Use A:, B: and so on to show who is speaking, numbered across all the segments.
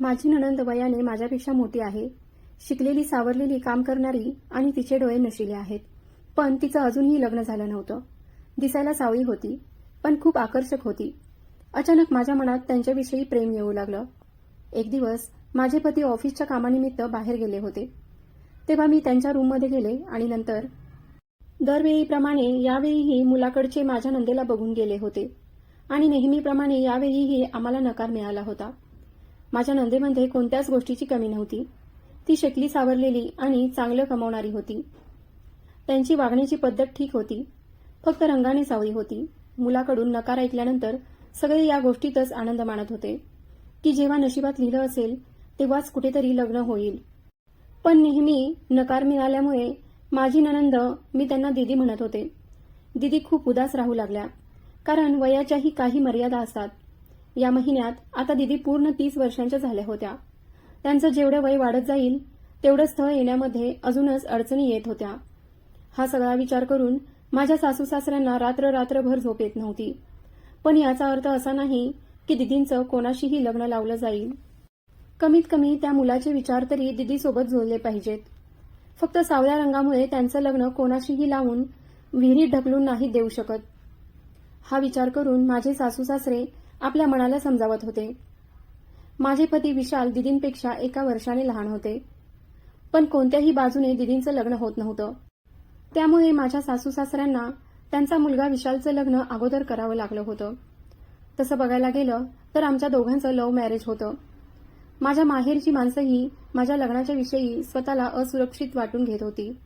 A: माझी नणंद वयाने माझ्यापेक्षा मोठी आहे. शिकलेली सावरलेली काम करणारी आणि तिचे डोळे नशिले आहेत. पण तिचं अजूनही लग्न झालं नव्हतं. दिसायला सावळी होती पण खूप आकर्षक होती. अचानक माझ्या मनात त्यांच्याविषयी प्रेम येऊ लागलं. एक दिवस माझे पती ऑफिसच्या कामानिमित्त बाहेर गेले होते. तेव्हा मी त्यांच्या रूममध्ये गेले आणि नंतर दरवेळीप्रमाणे यावेळीही मुलाकडचे माझ्या नंदेला बघून गेले होते. आणि नेहमीप्रमाणे यावेळीही आम्हाला नकार मिळाला होता. माझ्या नंदेमध्ये कोणत्याच गोष्टीची कमी नव्हती. ती शेकली सावरलेली आणि चांगलं कमावणारी होती. त्यांची वागण्याची पद्धत ठीक होती. फक्त रंगाने सावळी होती. मुलाकडून नकार ऐकल्यानंतर सगळे या गोष्टीतच आनंद मानत होते. की जेव्हा नशिबात लिहिलं असेल तेव्हाच कुठेतरी लग्न होईल. पण नेहमी नकार मिळाल्यामुळे माझी ननंद मी त्यांना दिदी म्हणत होते. दिदी खूप उदास राहू लागल्या. कारण वयाच्याही काही मर्यादा असतात. या महिन्यात आता दिदी पूर्ण तीस वर्षांच्या झाल्या होत्या. त्यांचं जेवढं वय वाढत जाईल तेवढं स्थळ येण्यामध्ये अजूनच अडचणी येत होत्या. हा सगळा विचार करून माझ्या सासू सासऱ्यांना रात्र रात्रभर झोप येत नव्हती. पण याचा अर्थ असा नाही की दिदींचं कोणाशीही लग्न लावलं जाईल. कमीत कमी त्या मुलाचे विचार तरी दिदीसोबत जोडले पाहिजेत. फक्त सावळ्या रंगामुळे त्यांचं लग्न कोणाशीही लावून विहिरीत ढकलून नाही देऊ शकत. हा विचार करून माझे सासू सासरे आपल्या मनाला समजावत होते. माझे पती विशाल दिदींपेक्षा एका वर्षाने लहान होते. पण कोणत्याही बाजूने दिदींचं लग्न होत नव्हतं. त्यामुळे माझ्या सासू सासऱ्यांना त्यांचा मुलगा विशालचं लग्न अगोदर करावं लागलं होतं. तसं बघायला गेलं तर आमच्या दोघांचं लव्ह मॅरेज होतं. माझ्या माहेरची माणसंही माझ्या लग्नाच्या विषयी स्वतःला असुरक्षित वाटून घेत होती.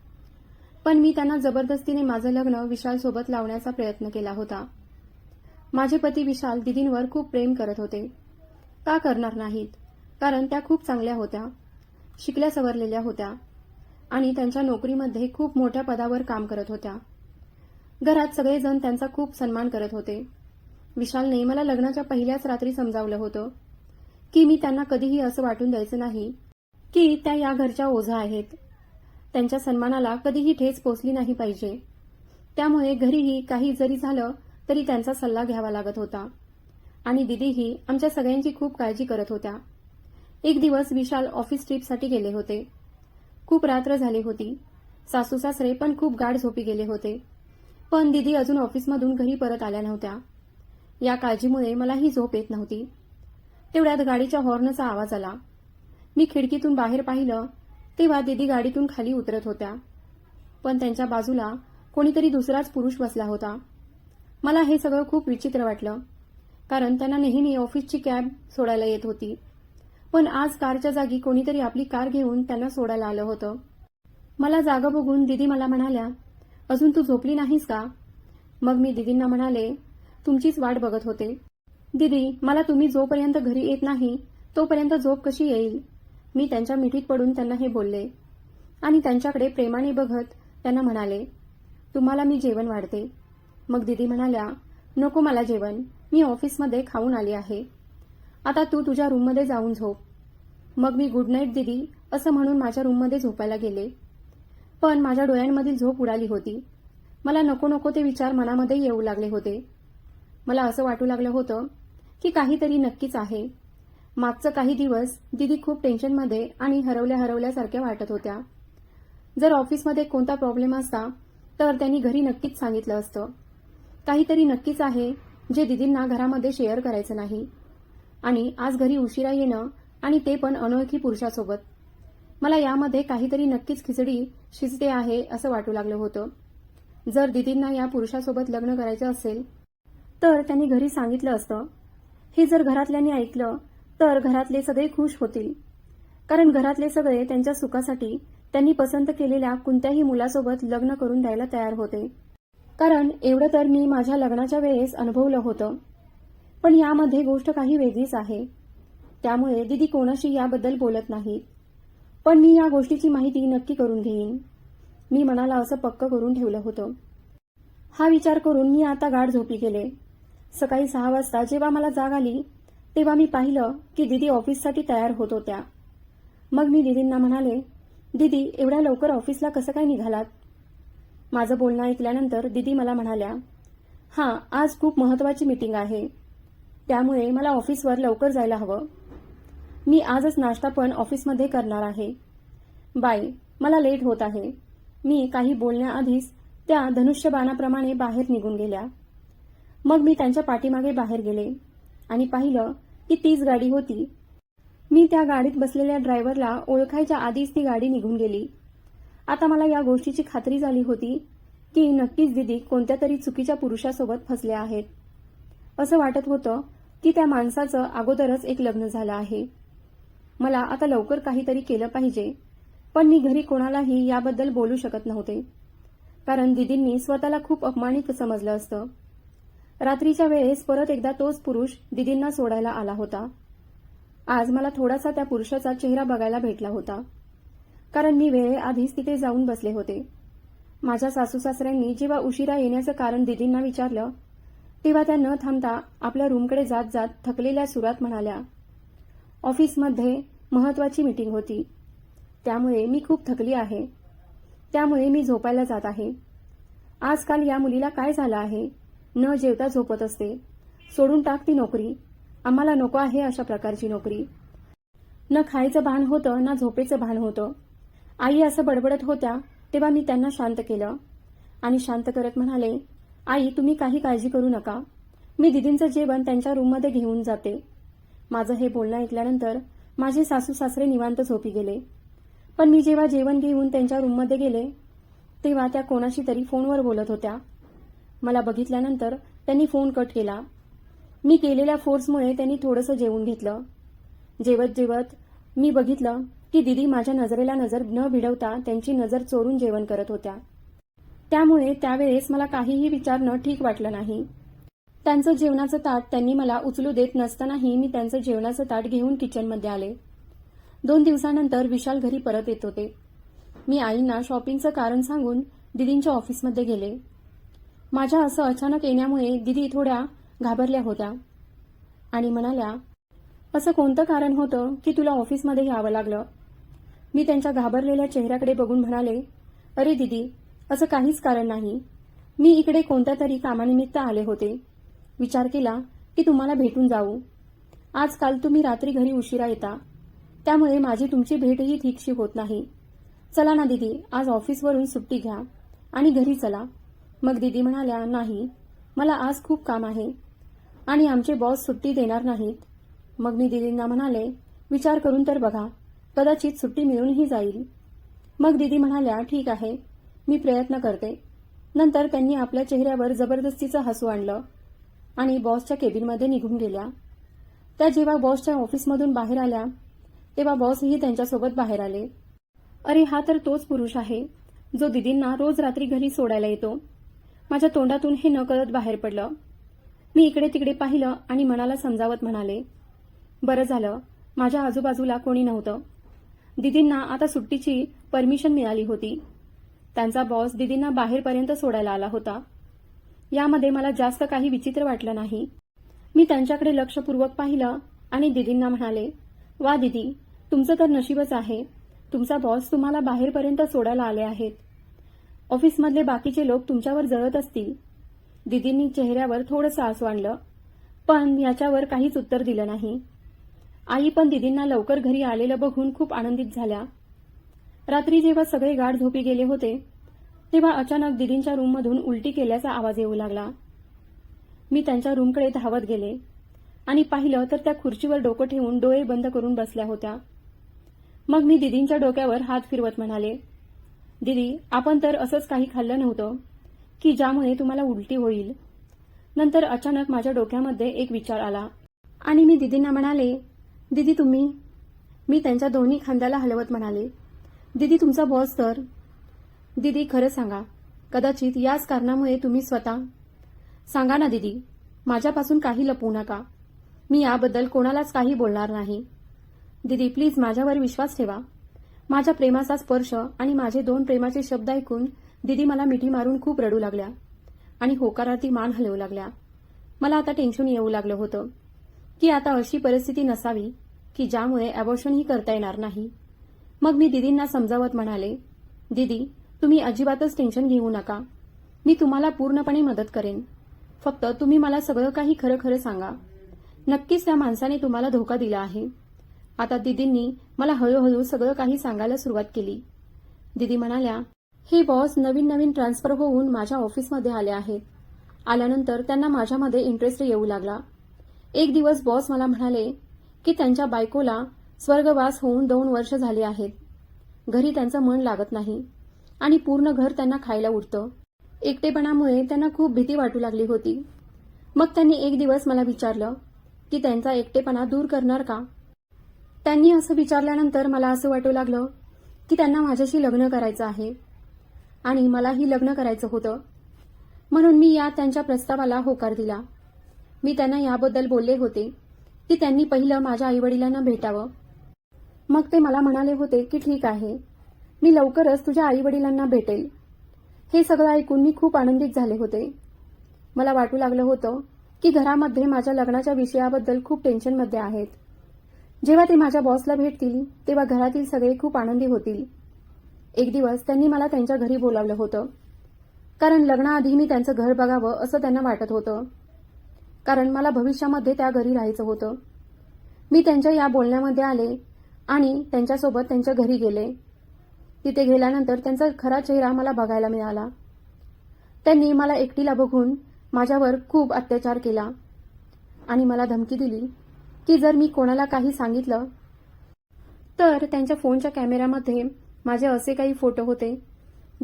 A: पण मी त्यांना जबरदस्तीने माझं लग्न विशालसोबत लावण्याचा प्रयत्न केला होता. माझे पती विशाल दिदींवर खूप प्रेम करत होते. का करणार नाहीत? कारण त्या खूप चांगल्या होत्या. शिकल्या सवरलेल्या होत्या. आणि त्यांच्या नोकरीमध्ये खूप मोठ्या पदावर काम करत होत्या. घरात सगळेजण त्यांचा खूप सन्मान करत होते. विशालने मला लग्नाच्या पहिल्याच रात्री समजावलं होतं की मी त्यांना कधीही असं वाटून द्यायचं नाही की त्या या घरच्या ओझा आहेत. त्यांच्या सन्मानाला कधीही ठेच पोचली नाही पाहिजे. त्यामुळे घरीही काही जरी झालं तरी त्यांचा सल्ला घ्यावा लागत होता. आणि दिदीही आमच्या सगळ्यांची खूप काळजी करत होत्या. एक दिवस विशाल ऑफिस ट्रीपसाठी गेले होते. खूप रात्र झाली होती. सासू सासरे पण खूप गाढ झोपी गेले होते. पण दिदी अजून ऑफिसमधून घरी परत आल्या नव्हत्या. या काळजीमुळे मलाही झोप येत नव्हती. तेवढ्यात गाडीच्या हॉर्नचा आवाज आला. मी खिडकीतून बाहेर पाहिलं तेव्हा दिदी गाडीतून खाली उतरत होत्या. पण त्यांच्या बाजूला कोणीतरी दुसराच पुरुष बसला होता. मला हे सगळं खूप विचित्र वाटलं. कारण त्यांना नेहमी ऑफिसची कॅब सोडायला येत होती. पण आज कारच्या जागी कोणीतरी आपली कार घेऊन त्यांना सोडायला आलं होतं. मला जागा बघून दिदी मला म्हणाल्या अजून तू झोपली नाहीस का? मग मी दिदींना म्हणाले तुमचीच वाट बघत होते. दिदी मला तुम्ही जोपर्यंत घरी येत नाही तोपर्यंत झोप कशी येईल? मी त्यांच्या मिठीत पडून त्यांना हे बोलले. आणि त्यांच्याकडे प्रेमाने बघत त्यांना म्हणाले तुम्हाला मी जेवण वाढते. मग दिदी म्हणाल्या नको मला जेवण मी ऑफिसमध्ये खाऊन आली आहे. आता तू तुझ्या रूममध्ये जाऊन झोप. मग मी गुड नाईट दिदी असं म्हणून माझ्या रूममध्ये झोपायला गेले. पण माझ्या डोळ्यांमधील झोप उडाली होती. मला नको नको ते विचार मनामध्ये येऊ लागले होते. मला असं वाटू लागलं होतं की काहीतरी नक्कीच आहे. मागचं काही दिवस दिदी खूप टेन्शनमध्ये आणि हरवल्या हरवल्यासारख्या वाटत होत्या. जर ऑफिसमध्ये कोणता प्रॉब्लेम असता तर त्यांनी घरी नक्कीच सांगितलं असतं. काहीतरी नक्कीच आहे जे दिदींना घरामध्ये शेअर करायचं नाही. आणि आज घरी उशिरा येणं आणि ते पण अनोळखी पुरुषासोबत. मला यामध्ये काहीतरी नक्कीच खिचडी शिजते आहे असं वाटू लागलं होतं. जर दिदींना या पुरुषासोबत लग्न करायचं असेल तर त्यांनी घरी सांगितलं असतं हे जर घरातल्यांनी ऐकलं तर घरातले सगळे खुश होतील. कारण घरातले सगळे त्यांच्या सुखासाठी त्यांनी पसंत केलेल्या कोणत्याही मुलासोबत लग्न करून द्यायला तयार होते. कारण एवढं तर मी माझ्या लग्नाच्या वेळेस अनुभवलं होतं. पण यामध्ये गोष्ट काही वेगळीच आहे. त्यामुळे दिदी कोणाशी याबद्दल बोलत नाहीत. पण मी या गोष्टीची माहिती नक्की करून घेईन. मी मनाला असं पक्क करून ठेवलं होतं. हा विचार करून मी आता गाढ झोपी गेले. सकाळी सहा वाजता जेव्हा मला जाग आली तेव्हा मी पाहिलं की दिदी ऑफिससाठी तयार होत होत्या. मग मी दिदींना म्हणाले दिदी एवढ्या लवकर ऑफिसला कसं काय निघालात? माझं बोलणं ऐकल्यानंतर दिदी मला म्हणाल्या हां आज खूप महत्वाची मीटिंग आहे. त्यामुळे मला ऑफिसवर लवकर जायला हवं. मी आजच नाश्ता पण ऑफिसमध्ये करणार आहे. बाय मला लेट होत आहे. मी काही बोलण्याआधीच त्या धनुष्यबाणाप्रमाणे बाहेर निघून गेल्या. मग मी त्यांच्या पाठीमागे बाहेर गेले आणि पाहिलं की तीच गाडी होती. मी त्या गाडीत बसलेल्या ड्रायव्हरला ओळखायच्या आधीच ती गाडी निघून गेली. आता मला या गोष्टीची खात्री झाली होती की नक्कीच दिदी कोणत्या तरी चुकीच्या पुरुषासोबत फसल्या आहेत. असं वाटत होतं की त्या माणसाचं अगोदरच एक लग्न झालं आहे. मला आता लवकर काहीतरी केलं पाहिजे पण मी घरी कोणालाही याबद्दल बोलू शकत नव्हते. कारण दिदींनी स्वतःला खूप अपमानित समजलं असतं. रात्रीच्या वेळेस परत एकदा तोच पुरुष दिदींना सोडायला आला होता. आज मला थोडासा त्या पुरुषाचा चेहरा बघायला भेटला होता. कारण मी वेळेआधीच तिथे जाऊन बसले होते. माझ्या सासू सासऱ्यांनी जेव्हा उशिरा येण्याचं कारण दिदींना विचारलं तेव्हा त्या न थांबता आपल्या रूमकडे जात जात थकलेल्या सुरात म्हणाल्या ऑफिसमध्ये महत्वाची मीटिंग होती. त्यामुळे मी खूप थकली आहे. त्यामुळे मी झोपायला जात आहे. आजकाल या मुलीला काय झालं आहे? न जेवता झोपत असते. सोडून टाक ती नोकरी. आम्हाला नको आहे अशा प्रकारची नोकरी. न खायचं भान होतं ना झोपेचं भान होतं. आई असं बडबडत होत्या तेव्हा मी त्यांना शांत केलं. आणि शांत करत म्हणाले आई तुम्ही काही काळजी करू नका. मी दिदींचं जेवण त्यांच्या रूममध्ये घेऊन जाते. माझं हे बोलणं ऐकल्यानंतर माझे सासू सासरे निवांत झोपी गेले. पण मी जेव्हा जेवण घेऊन त्यांच्या रूममध्ये गेले तेव्हा त्या कोणाशी तरी फोनवर बोलत होत्या. मला बघितल्यानंतर त्यांनी फोन कट केला. मी केलेल्या फोर्समुळे त्यांनी थोडंसं जेवून घेतलं. जेवत जेवत मी बघितलं की दिदी माझ्या नजरेला नजर न भिडवता त्यांची नजर चोरून जेवण करत होत्या. त्यामुळे त्यावेळेस मला काहीही विचारणं ठीक वाटलं नाही. त्यांचं जेवणाचं ताट त्यांनी मला उचलू देत नसतानाही मी त्यांचं जेवणाचं ताट घेऊन किचनमध्ये आले. दोन दिवसानंतर विशाल घरी परत येत होते. मी आईंना शॉपिंगचं कारण सांगून दिदींच्या ऑफिसमध्ये गेले. माझ्या असं अचानक येण्यामुळे दिदी थोड्या घाबरल्या होत्या आणि म्हणाल्या असं कोणतं कारण होतं की तुला ऑफिसमध्ये यावं लागलं? मी त्यांच्या घाबरलेल्या चेहऱ्याकडे बघून म्हणाले अरे दिदी असं काहीच कारण नाही. मी इकडे कोणत्या तरी कामानिमित्त आले होते. विचार केला की तुम्हाला भेटून जाऊ. आजकाल तुम्ही रात्री घरी उशिरा येता. त्यामुळे माझी तुमची भेटही ठीकशी होत नाही. चला ना दिदी आज ऑफिसवरून सुट्टी घ्या आणि घरी चला. मग दिदी म्हणाल्या नाही मला आज खूप काम आहे आणि आमचे बॉस सुट्टी देणार नाहीत. मग मी दिदींना म्हणाले विचार करून तर बघा. कदाचित सुट्टी मिळूनही जाईल. मग दिदी म्हणाल्या ठीक आहे मी प्रयत्न करते. नंतर त्यांनी आपल्या चेहऱ्यावर जबरदस्तीचं हसू आणलं आणि बॉसच्या केबिनमध्ये निघून गेल्या. त्या जेव्हा बॉसच्या ऑफिसमधून बाहेर आल्या तेव्हा बॉसही त्यांच्यासोबत बाहेर आले. अरे हा तर तोच पुरुष आहे जो दिदींना रोज रात्री घरी सोडायला येतो. माझ्या तोंडातून हे नकळत बाहेर पडलं. मी इकडे तिकडे पाहिलं आणि मनाला समजावत म्हणाले बरं झालं माझ्या आजूबाजूला कोणी नव्हतं. दिदींना आता सुट्टीची परमिशन मिळाली होती. त्यांचा बॉस दिदींना बाहेरपर्यंत सोडायला आला होता. यामध्ये मला जास्त काही विचित्र वाटलं नाही. मी त्यांच्याकडे लक्षपूर्वक पाहिलं आणि दिदींना म्हणाले वा दिदी तुमचं तर नशीबच आहे. तुमचा बॉस तुम्हाला बाहेरपर्यंत सोडायला आले आहेत. ऑफिसमधले बाकीचे लोक तुमच्यावर जळत असतील. दिदींनी चेहऱ्यावर थोडंसं आसू आणलं पण याच्यावर काहीच उत्तर दिलं नाही. आई पण दिदींना लवकर घरी आलेलं बघून खूप आनंदित झाल्या. रात्री जेव्हा सगळे गाढ झोपी गेले होते तेव्हा अचानक दिदींच्या रूममधून उलटी केल्याचा आवाज येऊ लागला. मी त्यांच्या रूमकडे धावत गेले आणि पाहिलं तर त्या खुर्चीवर डोकं ठेवून डोळे बंद करून बसल्या होत्या. मग मी दिदींच्या डोक्यावर हात फिरवत म्हणाले दिदी आपण तर असंच काही खाल्लं नव्हतं की ज्यामुळे तुम्हाला उलटी होईल. नंतर अचानक माझ्या डोक्यामध्ये एक विचार आला आणि मी दिदींना म्हणाले दिदी तुम्ही मी त्यांच्या दोन्ही खांद्याला हलवत म्हणाले दिदी तुमचा बॉस तर? दिदी खरं सांगा कदाचित याच कारणामुळे तुम्ही स्वतः सांगा ना दिदी माझ्यापासून काही लपवू नका. मी याबद्दल कोणालाच काही बोलणार नाही. दिदी प्लीज माझ्यावर विश्वास ठेवा. माझ्या प्रेमाचा स्पर्श आणि माझे दोन प्रेमाचे शब्द ऐकून दिदी मला मिठी मारून खूप रडू लागल्या आणि होकारार्थी मान हलवू लागल्या. मला आता टेन्शन येऊ लागलं होतं की आता अशी परिस्थिती नसावी की ज्यामुळे अबॉर्शनही करता येणार नाही. मग मी दिदींना समजावत म्हणाले दिदी तुम्ही अजिबातच टेन्शन घेऊ नका. मी तुम्हाला पूर्णपणे मदत करेन. फक्त तुम्ही मला सगळं काही खरं खरं सांगा. नक्कीच त्या माणसाने तुम्हाला धोका दिला आहे. आता दिदींनी मला हळूहळू सगळं काही सांगायला सुरुवात केली. दिदी म्हणाल्या हे बॉस नवीन नवीन ट्रान्सफर होऊन माझ्या ऑफिसमध्ये आले आहेत. आल्यानंतर त्यांना माझ्यामध्ये इंटरेस्ट येऊ लागला. एक दिवस बॉस मला म्हणाले की त्यांच्या बायकोला स्वर्गवास होऊन दोन वर्ष झाले आहेत. घरी त्यांचं मन लागत नाही आणि पूर्ण घर त्यांना खायला उठतं एकटेपणामुळे त्यांना खूप भीती वाटू लागली होती. मग त्यांनी एक दिवस मला विचारलं की त्यांचा एकटेपणा दूर करणार का? त्यांनी असं विचारल्यानंतर मला असं वाटू लागलं की त्यांना माझ्याशी लग्न करायचं आहे. आणि मलाही लग्न करायचं होतं. म्हणून मी या त्यांच्या प्रस्तावाला होकार दिला. मी त्यांना याबद्दल बोलले होते. की त्यांनी पहिलं माझ्या आईवडिलांना भेटावं. मग ते मला म्हणाले होते की ठीक आहे. मी लवकरच तुझ्या आईवडिलांना भेटेल. हे सगळं ऐकून मी खूप आनंदित झाले होते. मला वाटू लागलं होतं की घरामध्ये माझ्या लग्नाच्या विषयाबद्दल खूप टेन्शनमध्ये आहेत. जेव्हा ते माझ्या बॉसला भेटतील तेव्हा घरातील सगळे खूप आनंदी होतील. एक दिवस त्यांनी मला त्यांच्या घरी बोलावलं होतं. कारण लग्नाआधी मी त्यांचं घर बघावं असं त्यांना वाटत होतं. कारण मला भविष्यामध्ये त्या घरी राहायचं होतं. मी त्यांच्या या बोलण्यामध्ये आले आणि त्यांच्यासोबत त्यांच्या घरी गेले. तिथे गेल्यानंतर त्यांचा खरा चेहरा मला बघायला मिळाला. त्यांनी मला एकटीला बघून माझ्यावर खूप अत्याचार केला आणि मला धमकी दिली की जर मी कोणाला काही सांगितलं तर त्यांच्या फोनच्या कॅमेऱ्यामध्ये माझे असे काही फोटो होते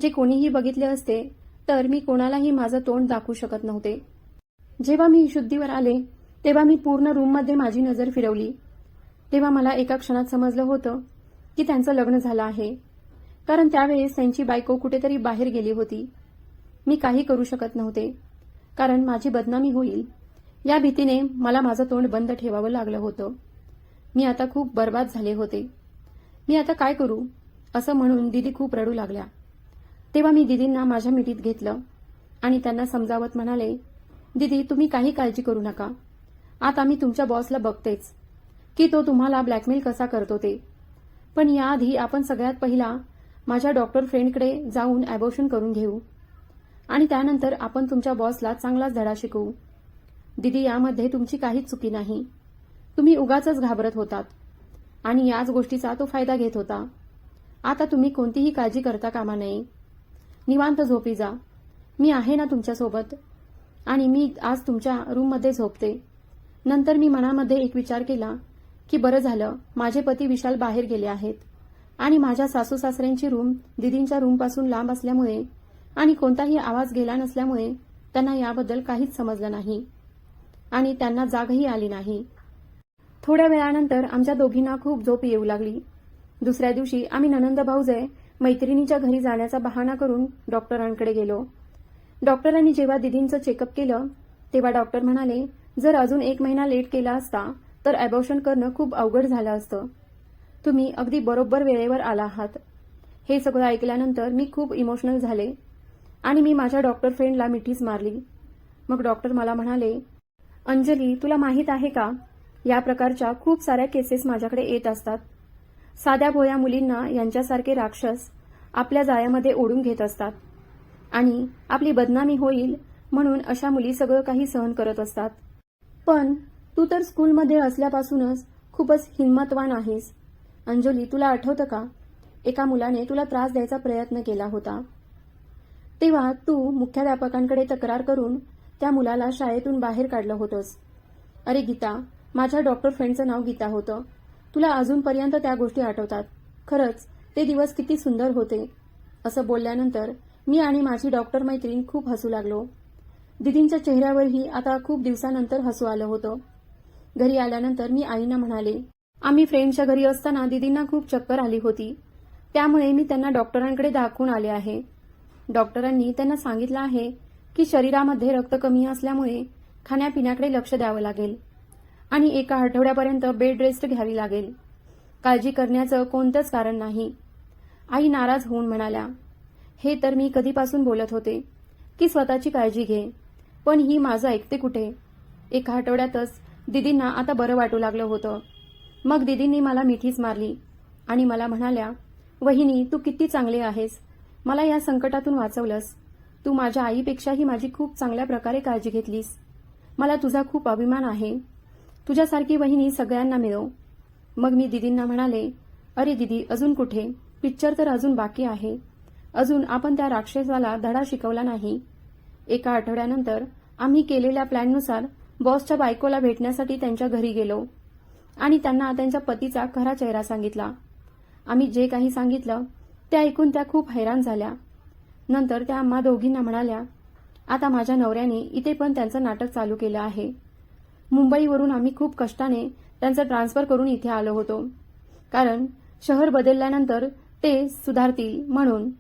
A: जे कोणीही बघितले असते तर मी कोणालाही माझं तोंड दाखवू शकत नव्हते. जेव्हा मी शुद्धीवर आले तेव्हा मी पूर्ण रूममध्ये माझी नजर फिरवली. तेव्हा मला एका क्षणात समजलं होतं की त्यांचं लग्न झालं आहे. कारण त्यावेळेस त्यांची बायको कुठेतरी बाहेर गेली होती. मी काही करू शकत नव्हते कारण माझी बदनामी होईल. या भीतीने मला माझं तोंड बंद ठेवावं लागलं होतं. मी आता खूप बर्बाद झाले होते. मी आता काय करू असं म्हणून दिदी खूप रडू लागल्या. तेव्हा मी दिदींना माझ्या मिठीत घेतलं आणि त्यांना समजावत म्हणाले दिदी तुम्ही काही काळजी करू नका. आता मी तुमच्या बॉसला बघतेच की तो तुम्हाला ब्लॅकमेल कसा करतो ते. पण याआधी आपण सगळ्यात पहिला माझ्या डॉक्टर फ्रेंडकडे जाऊन ॲबॉर्शन करून घेऊ. आणि त्यानंतर आपण तुमच्या बॉसला चांगलाच धडा शिकवू. दिदी यामध्ये तुमची काहीच चुकी नाही. तुम्ही उगाच घाबरत होतात. आणि याच गोष्टीचा तो फायदा घेत होता. आता तुम्ही कोणतीही काळजी करता कामा नये. निवांत झोपी जा. मी आहे ना तुमच्यासोबत. आणि मी आज तुमच्या रूममध्ये झोपते. नंतर मी मनामध्ये एक विचार केला की बरं झालं माझे पती विशाल बाहेर गेले आहेत. आणि माझ्या सासू सासऱ्यांची रूम दिदींच्या रूमपासून लांब असल्यामुळे आणि कोणताही आवाज गेला नसल्यामुळे त्यांना याबद्दल काहीच समजलं नाही. आणि त्यांना जागही आली नाही. थोड्या वेळानंतर आमच्या दोघींना खूप झोप येऊ लागली. दुसऱ्या दिवशी आम्ही ननंद भाऊजय मैत्रिणीच्या घरी जाण्याचा बहाणा करून डॉक्टरांकडे गेलो. डॉक्टरांनी जेव्हा दिदींचं चेकअप केलं तेव्हा डॉक्टर म्हणाले जर अजून एक महिना लेट केला असता तर अबॉर्शन करणं खूप अवघड झालं असतं. तुम्ही अगदी बरोबर वेळेवर आला आहात. हे सगळं ऐकल्यानंतर मी खूप इमोशनल झाले आणि मी माझ्या डॉक्टर फ्रेंडला मिठीच मारली. मग डॉक्टर मला म्हणाले अंजली तुला माहीत आहे का? या प्रकारच्या खूप साऱ्या केसेस माझ्याकडे येत असतात. साध्या भोया मुलींना यांच्यासारखे राक्षस आपल्या जाळ्यामध्ये ओढून घेत असतात. आणि आपली बदनामी होईल म्हणून अशा मुली सगळं काही सहन करत असतात. पण तू तर स्कूलमध्ये असल्यापासूनच खूपच हिंमतवान आहेस. अंजली तुला आठवतं का? एका मुलाने तुला त्रास द्यायचा प्रयत्न केला होता. तेव्हा तू मुख्याध्यापकांकडे तक्रार करून त्या मुलाला शाळेतून बाहेर काढलं होतंस. अरे गीता माझ्या डॉक्टर फ्रेंडचं नाव गीता होतं. तुला अजूनपर्यंत त्या गोष्टी आठवतात. खरंच ते दिवस किती सुंदर होते. असं बोलल्यानंतर मी आणि माझी डॉक्टर मैत्रीण खूप हसू लागलो. दिदींच्या चेहऱ्यावरही आता खूप दिवसानंतर हसू आलं होतं. घरी आल्यानंतर मी आईना म्हणाले आम्ही फ्रेंडच्या घरी असताना दिदींना खूप चक्कर आली होती. त्यामुळे मी त्यांना डॉक्टरांकडे दाखवून आले आहे. डॉक्टरांनी त्यांना सांगितलं आहे की शरीरामध्ये रक्त कमी असल्यामुळे खाण्यापिण्याकडे लक्ष द्यावं लागेल आणि एका आठवड्यापर्यंत बेड रेस्ट घ्यावी लागेल. काळजी करण्याचं कोणतंच कारण नाही. आई नाराज होऊन म्हणाल्या हे तर मी कधीपासून बोलत होते की स्वतःची काळजी घे. पण ही माझं ऐकते कुठे? एका आठवड्यातच दिदींना आता बरं वाटू लागलं होतं. मग दिदींनी मला मिठीच मारली आणि मला म्हणाल्या वहिनी तू किती चांगले आहेस. मला या संकटातून वाचवलंस. तू माझ्या आईपेक्षाही माझी खूप चांगल्या प्रकारे काळजी घेतलीस. मला तुझा खूप अभिमान आहे. तुझ्यासारखी वहिनी सगळ्यांना मिळो मग मी दिदींना म्हणाले अरे दिदी अजून कुठे? पिक्चर तर अजून बाकी आहे. अजून आपण त्या राक्षसाला धडा शिकवला नाही. एका आठवड्यानंतर आम्ही केलेल्या प्लॅननुसार बॉसच्या बायकोला भेटण्यासाठी त्यांच्या घरी गेलो आणि त्यांना त्यांच्या पतीचा खरा चेहरा सांगितला. आम्ही जे काही सांगितलं ते ऐकून त्या खूप हैराण झाल्या. नंतर त्या आम्हा दोघींना म्हणाल्या आता माझ्या नवऱ्याने इथे पण त्यांचं नाटक चालू केलं आहे. मुंबईवरून आम्ही खूप कष्टाने त्यांचं ट्रान्सफर करून इथे आलो होतो. कारण शहर बदलल्यानंतर ते सुधारतील म्हणून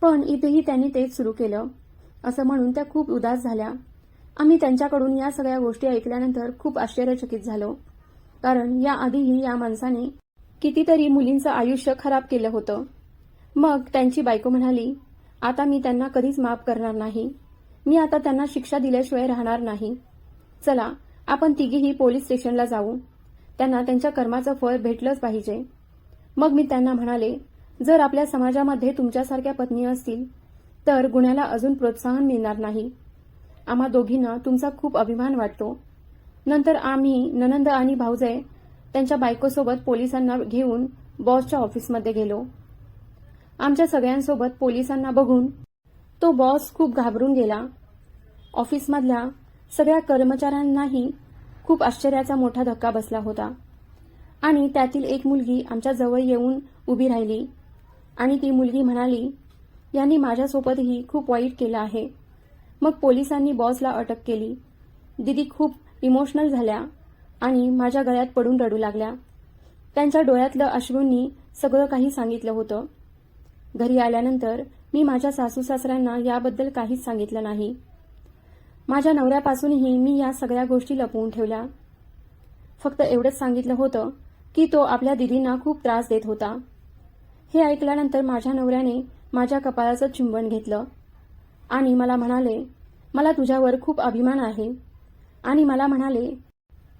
A: पण इथेही त्यांनी तेच सुरू केलं. असं म्हणून त्या खूप उदास झाल्या. आम्ही त्यांच्याकडून या सगळ्या गोष्टी ऐकल्यानंतर खूप आश्चर्यचकित झालो. कारण याआधीही या माणसाने कितीतरी मुलींचं आयुष्य खराब केलं होतं. मग त्यांची बायको म्हणाली आता मी त्यांना कधीच माफ करणार नाही. मी आता त्यांना शिक्षा दिल्याशिवाय राहणार नाही. चला आपण तिघीही पोलीस स्टेशनला जाऊ. त्यांना त्यांच्या कर्माचं फळ भेटलंच पाहिजे. मग मी त्यांना म्हणाले जर आपल्या समाजामध्ये तुमच्यासारख्या पत्नी असतील तर गुन्ह्याला अजून प्रोत्साहन मिळणार नाही. आम्हा दोघींना तुमचा खूप अभिमान वाटतो. नंतर आम्ही ननंद आणि भाऊजय त्यांच्या बायकोसोबत पोलिसांना घेऊन बॉसच्या ऑफिसमध्ये गेलो. आमच्या सगळ्यांसोबत पोलिसांना बघून तो बॉस खूप घाबरून गेला. ऑफिसमधल्या सगळ्या कर्मचाऱ्यांनाही खूप आश्चर्याचा मोठा धक्का बसला होता आणि त्यातील एक मुलगी आमच्या जवळ येऊन उभी राहिली. आणि ती मुलगी म्हणाली यांनी माझ्यासोबतही खूप वाईट केलं आहे. मग पोलिसांनी बॉसला अटक केली. दिदी खूप इमोशनल झाल्या आणि माझ्या गळ्यात पडून रडू लागल्या. त्यांच्या डोळ्यातलं अश्रूंनी सगळं काही सांगितलं होतं. घरी आल्यानंतर मी माझ्या सासू सासऱ्यांना याबद्दल काहीच सांगितलं नाही. माझ्या नवऱ्यापासूनही मी या सगळ्या गोष्टी लपवून ठेवल्या. फक्त एवढंच सांगितलं होतं की तो आपल्या दिदींना खूप त्रास देत होता. हे ऐकल्यानंतर माझ्या नवऱ्याने माझ्या कपाळाचं चुंबन घेतलं आणि मला म्हणाले मला तुझ्यावर खूप अभिमान आहे. आणि मला म्हणाले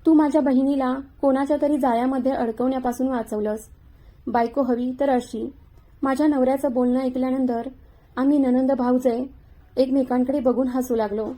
A: तू माझ्या बहिणीला कोणाच्या तरी जाळ्यामध्ये अडकवण्यापासून वाचवलंस. बायको हवी तर अशी. माझ्या नवऱ्याचं बोलणं ऐकल्यानंतर आम्ही ननंद भाऊजे एकमेकांकडे बघून हसू लागलो.